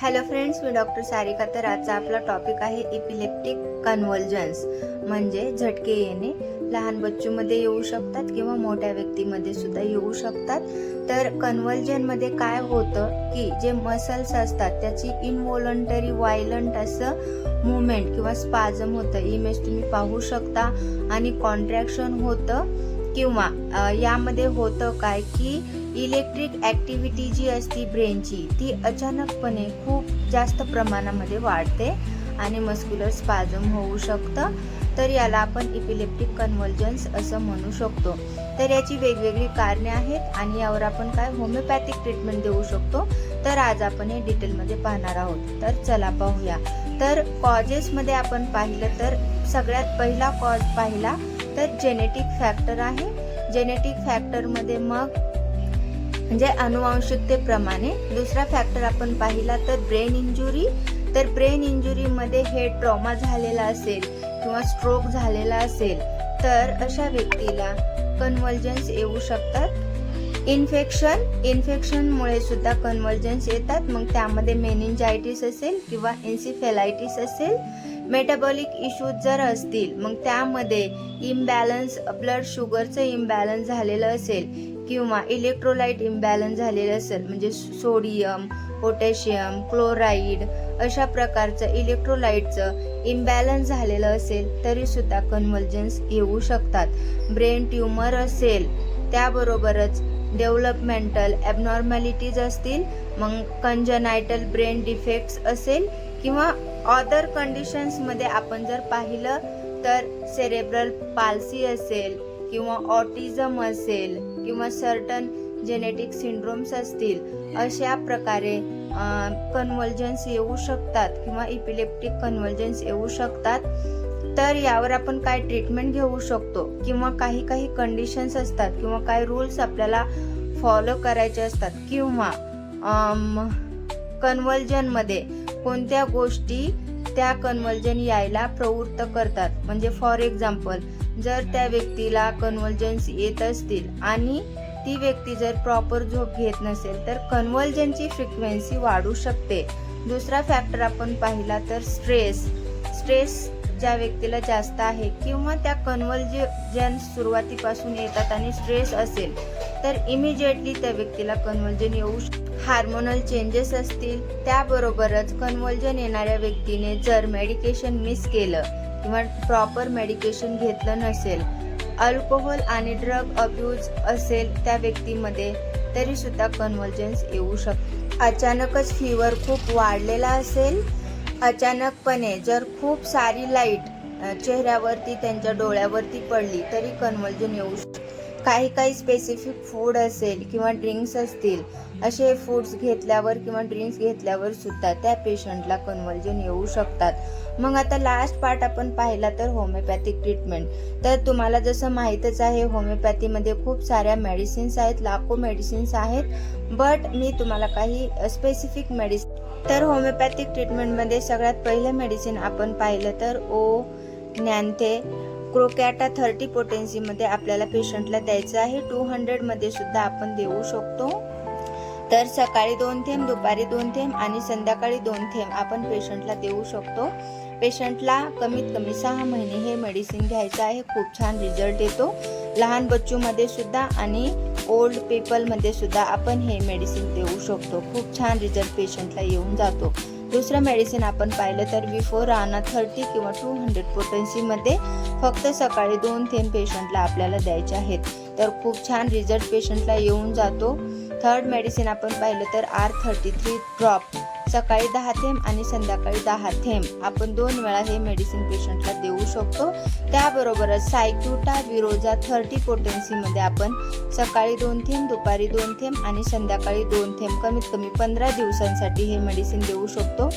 Hello friends मी doctor Sarika तर आजचा आपला टॉपिक आहे इपिलेप्टिक कन्व्हल्जन्स म्हणजे झटके येणे. लहान बच्चूमध्ये येऊ शकतात किंवा मोठ्या व्यक्तीमध्ये सुद्धा येऊ शकतात. तर कन्व्हल्जनमध्ये काय होतं की जे मसल्स असतात त्याची इनवॉलंटरी वायलंट असं मुवमेंट किंवा स्पाझम होतं. इमेज तुम्ही पाहू शकता. आणि कॉन्ट्रॅक्शन होतं किंवा यामध्ये होतं काय की इलेक्ट्रिक ॲक्टिव्हिटी जी असती ब्रेनची ती अचानकपणे खूप जास्त प्रमाणामध्ये वाढते आणि मस्क्युलर स्पाझम होऊ शकतं. तर याला आपण इपिलेप्टिक कन्व्हल्जन्स असं म्हणू शकतो. तर याची वेगवेगळी कारणे आहेत आणि यावर आपण काय होमिओपॅथिक ट्रीटमेंट देऊ शकतो. तर आज आपण हे डिटेलमध्ये पाहणार आहोत. तर चला पाहूया. तर कॉजेसमध्ये आपण पाहिलं तर सगळ्यात पहिला कॉज पाहिला तर जेनेटिक फॅक्टर आहे. जेनेटिक फॅक्टरमध्ये मग म्हणजे अनुवांशिकतेप्रमाणे दुसरा फॅक्टर आपण पाहिला तर ब्रेन इंजुरी तर ब्रेन इंजुरीमध्ये हे ट्रॉमा झालेला असेल किंवा स्ट्रोक झालेला असेल तर अशा व्यक्तीला कन्व्हल्जन्स येऊ शकतात. इन्फेक्शन इन्फेक्शनमुळे सुद्धा कन्व्हल्जन्स येतात. मग त्यामध्ये मेनिंजायटिस असेल किंवा एन्सिफेलायटिस असेल. मेटाबॉलिक इश्यूज जर असतील मग त्यामध्ये इम्बॅलन्स ब्लड शुगरचं इम्बॅलन्स झालेलं असेल किंवा इलेक्ट्रोलाइट इम्बॅलन्स झालेलं असेल म्हणजे सोडियम पोटॅशियम क्लोराईड अशा प्रकारचं इलेक्ट्रोलाइटचं इम्बॅलन्स झालेलं असेल तरीसुद्धा कन्व्हल्जन्स येऊ शकतात. ब्रेन ट्युमर असेल त्याबरोबरच डेव्हलपमेंटल ॲबनॉर्मॅलिटीज असतील मग कंजनायटल ब्रेन डिफेक्ट्स असेल किंवा अदर कंडिशन्समध्ये आपण जर पाहिलं तर सेरेब्रल पाल्सी असेल किंवा ऑटिझम असेल किंवा सर्टन जेनेटिक सिंड्रोम्स असतील अशा प्रकारे कन्व्हल्जन्स येऊ शकतात किंवा इपिलेप्टिक कन्व्हल्जन्स येऊ शकतात. तर यावर आपण काय ट्रीटमेंट घेऊ शकतो किंवा काही काही कंडिशन्स असतात किंवा काही रूल्स आपल्याला फॉलो करायचे असतात किंवा कन्व्हल्जनमध्ये कोणत्या गोष्टी त्या कन्व्हल्जन यायला प्रवृत्त करतात. म्हणजे फॉर एक्झाम्पल जर त्या व्यक्तीला कन्व्हल्जन्स येत असतील आणि ती व्यक्ती जर प्रॉपर झोप घेत नसेल तर कन्व्हल्जनची फ्रिक्वेन्सी वाढू शकते. दुसरा फॅक्टर आपण पाहिला तर स्ट्रेस स्ट्रेस ज्या व्यक्तीला जास्त आहे किंवा त्या कन्व्हल्जन सुरुवातीपासून येतात आणि स्ट्रेस असेल तर इमिजिएटली त्या व्यक्तीला कन्व्हल्जन येऊ हार्मोनल चेंजेस असतील त्याबरोबरच कन्व्हल्जन येणाऱ्या व्यक्तीने जर मेडिकेशन मिस केलं किंवा प्रॉपर मेडिकेशन घेतलं नसेल अल्कोहोल आणि ड्रग अब्यूज असेल त्या व्यक्तीमध्ये तरीसुद्धा कन्व्हल्जन्स येऊ शकते. अचानकच फीवर खूप वाढलेला असेल अचानकपणे जर खूप सारी लाइट चेहऱ्यावरती त्यांच्या डोळ्यावरती पडली तरी कन्व्हल्जन येऊ शकते. काही काही स्पेसिफिक फूड असेल किंवा ड्रिंक्स असतील असे फूड्स घेतल्यावर किंवा ड्रिंक्स घेतल्यावर सुद्धा त्या पेशंटला कन्व्हल्जन येऊ शकतात. मग आता लास्ट पार्ट आपण पाहिला तर होमिओपॅथिक ट्रीटमेंट तर तुम्हाला जसं माहीतच आहे होमिओपॅथीमध्ये खूप साऱ्या मेडिसिन्स आहेत लाखो मेडिसिन्स आहेत बट मी तुम्हाला काही स्पेसिफिक मेडिसिन तर होमिओपॅथिक ट्रीटमेंटमध्ये सगळ्यात पहिलं मेडिसिन आपण पाहिलं तर ओ ज्ञानथे क्रोकॅटा थर्टी पोटेन्सीमध्ये आपल्याला पेशंटला द्यायचं आहे. टू हंड्रेडमध्ये सुद्धा आपण देऊ शकतो. तर सकाळी दोन थेंब दुपारी दोन थेंब आणि संध्याकाळी दोन थेंब आपण पेशंटला देऊ शकतो. पेशंटला कमीत कमी सहा महिने हे मेडिसिन घ्यायचं आहे. खूप छान रिझल्ट येतो. लहान बच्चूमध्ये सुद्धा आणि ओल्ड पीपलमध्ये सुद्धा आपण हे मेडिसिन देऊ शकतो. खूप छान रिझल्ट पेशंटला येऊन जातो. दुसरं मेडिसिन आपण पाहिलं तर विफोर राना थर्टी किंवा टू हंड्रेड पोटन्सीमध्ये फक्त सकाळी दोन थेंब पेशंटला आपल्याला द्यायचे आहेत. तर खूप छान रिझल्ट पेशंटला येऊन जातो. थर्ड मेडिसिन आपण पाहिलं तर आर थर्टी थ्री ड्रॉप सकाळी दहा थेंब आणि संध्याकाळी दहा थेंब. आपण दोन वेळा हे मेडिसिन पेशंटला देऊ शकतो. त्याबरोबरच सायक्युटा विरोजा थर्टी पोटेन्सीमध्ये आपण सकाळी दोन थेंब दुपारी दोन थेंब आणि संध्याकाळी दोन थेंब कमीत कमी पंधरा दिवसांसाठी हे मेडिसिन देऊ शकतो.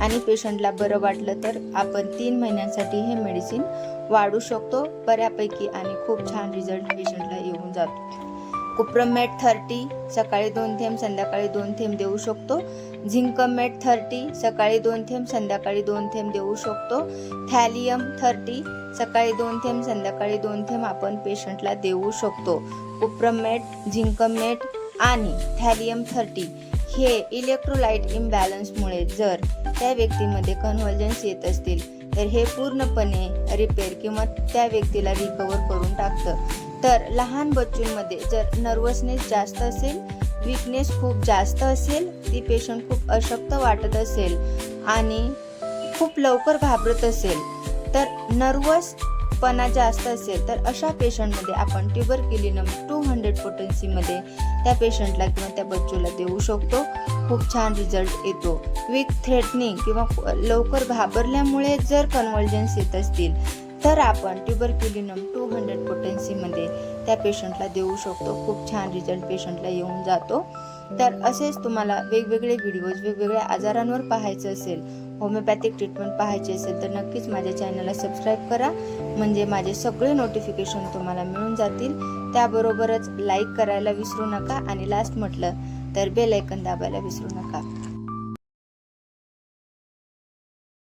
आणि पेशंटला बरं वाटलं तर आपण तीन महिन्यांसाठी हे मेडिसिन वाढू शकतो. बऱ्यापैकी आणि खूप छान रिझल्ट पेशंटला येऊन जातो. कुप्रमेट थर्टी सकाळी दोन थेंब संध्याकाळी दोन थेंब देऊ शकतो. झिंकमेट थर्टी सकाळी दोन थेंब संध्याकाळी दोन थेंब देऊ शकतो. थॅलियम थर्टी सकाळी दोन थेंब संध्याकाळी दोन थेंब आपण पेशंटला देऊ शकतो. कुप्रमेट झिंकमेट आणि थॅलियम थर्टी हे इलेक्ट्रोलाइट इम्बॅलन्समुळे जर त्या व्यक्तीमध्ये कन्व्हल्जन्स येत असतील तर हे पूर्णपणे रिपेअर किंवा त्या व्यक्तीला रिकवर करून टाकतं. तर लहान बच्चूंमध्ये जर नर्वसनेस जास्त असेल विकनेस खूप जास्त असेल ती पेशंट खूप अशक्त वाटत असेल आणि खूप लवकर घाबरत असेल तर नर्वसपणा जास्त असेल तर अशा पेशंटमध्ये आपण ट्युबरक्युलिनम टू हंड्रेड पोटन्सीमध्ये त्या पेशंटला किंवा त्या बच्चूला देऊ शकतो. खूप छान रिझल्ट येतो. विथ थ्रेटनिंग किंवा लवकर घाबरल्यामुळे जर कन्व्हर्जन्स येत असतील तर आपण ट्युबरक्युलिनम टू हंड्रेड पोटेन्सीमध्ये त्या पेशंटला देऊ शकतो. खूप छान रिझल्ट पेशंटला येऊन जातो. तर असेच तुम्हाला वेगवेगळे व्हिडिओज वेगवेगळ्या आजारांवर पाहायचं असेल होमिओपॅथिक ट्रीटमेंट पाहायची असेल तर नक्कीच माझ्या चॅनलला सबस्क्राईब करा. म्हणजे माझे सगळे नोटिफिकेशन तुम्हाला मिळून जातील. त्याबरोबरच लाईक करायला विसरू नका. आणि लास्ट म्हटलं तर बेल ऐकन दाबायला विसरू नका.